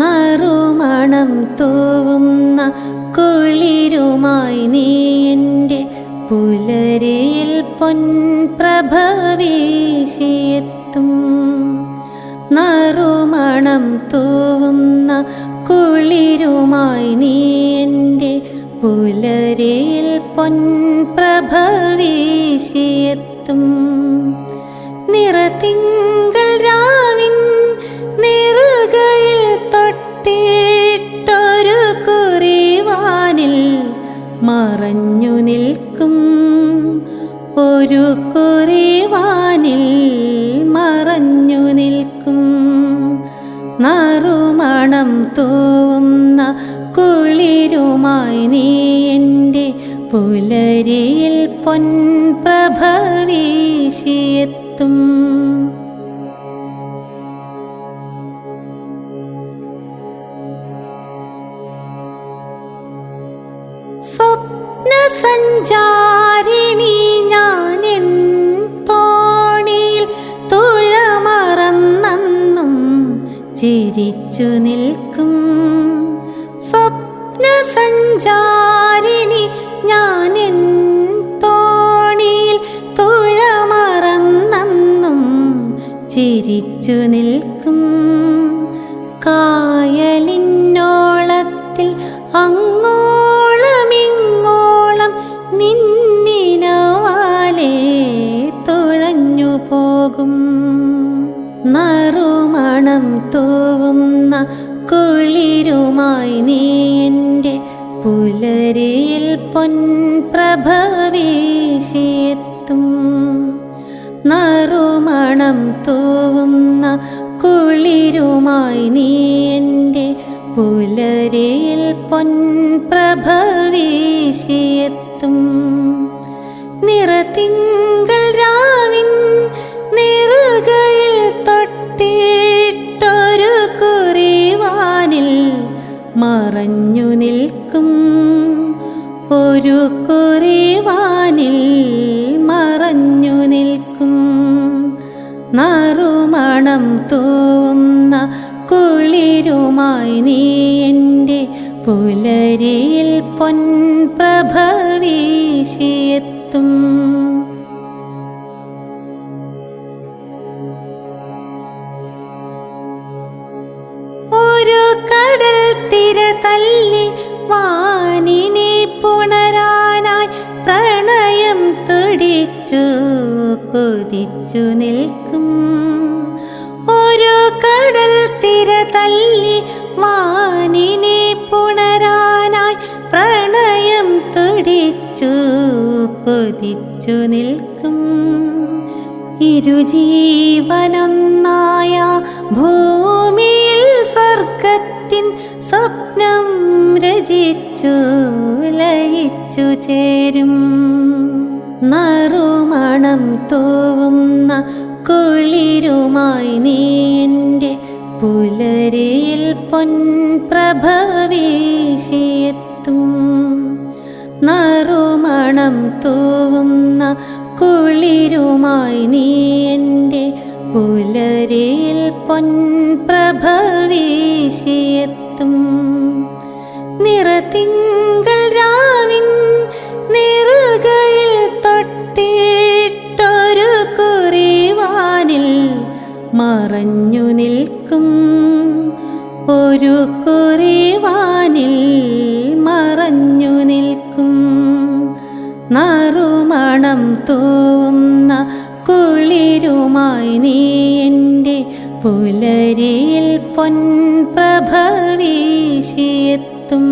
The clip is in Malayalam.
നറുമണം തൂവുന്ന കുളിരുമായി നീ എന്റെ പുലരയിൽ പൊൻപ്രഭവീശിയെത്തും നറുമണം തൂവുന്ന കുളിരുമായി നീ എന്റെ പുലരിയിൽ പൊൻപ്രഭ വീശിയെത്തും. തൊട്ടിട്ടൊരു കുറിവാനിൽ മറഞ്ഞു നിൽക്കും. ഒരു കുറിവാനിൽ മറഞ്ഞു നിൽക്കും. നറുമണം തോന്ന കുളിരുമായി നീ എന്റെ പുലരിയിൽ പൊൻപ്രഭ വീശിയെത്തും. സ്വപ്ന സഞ്ചാരിണി തുഴമറന്നെന്നും ചിരിച്ചു നിൽക്കും. സ്വപ്ന സഞ്ചാരിണി ഞാനെൻ തോണിയിൽ തുഴമറന്നെന്നും ചിരിച്ചു നിൽക്കും. കായലിന്നോളത്തിൽ അങ്ങോളമിങ്ങോളം നിന്നിനവാലേ തുഴഞ്ഞു പോകും. നറുമണം തൂവുന്ന കുളിരുമായി നീ എന്റെ പുലരിയിൽ പൊൻപ്രഭവീശിയെത്തും. നറുമണം തൂവുന്ന കുളിരുമായി നീ എന്റെ പുലരിയിൽ പൊൻപ്രഭ നിറത്തിങ്കൾ രാവിൻ നിറുകയിൽ തൊട്ടിട്ടൊരു കുറിവാനിൽ മറഞ്ഞു നിൽക്കും. ഒരു കുറിവാനിൽ മറഞ്ഞു നിൽക്കും. നറുമണം തോന്ന കുളിരുമായി നീ എന്റെ പുലരിയിൽ പൊൻപ്രഭ വീശിയെത്തും. തിര തല്ലി വാനിനെ പുണരാനായി പ്രണയം തുടിച്ചു കൊതിച്ചു നിൽക്കും. ഒരു കടൽ തിര തല്ലി വാനിനെ പുണരാനായി പ്രണയം തുടിച്ചു കൊതിച്ചു നിൽക്കും. ഇരുജീവനൊന്നായ ഭൂമിയിൽ സ്വർഗത്തിൻ ലയിച്ചു ചേരും. നറുമണം തോവുന്ന കുളിരുമായി നീ എന്റെ പുലരിയിൽ പൊൻ പ്രഭവീശിയെത്തും നറുമണം തൂവുന്ന കുളിരുമായി നീ എന്റെ പുലരിയിൽ പൊൻപ്രഭ വീശിയെത്തും ഒരു കുറിവാനിൽ മറഞ്ഞു നിൽക്കും. നറുമണം തോന്ന കുളിരുമായി നീ എന്റെ പുലരിയിൽ പൊൻപ്രഭ വീശിയെത്തും.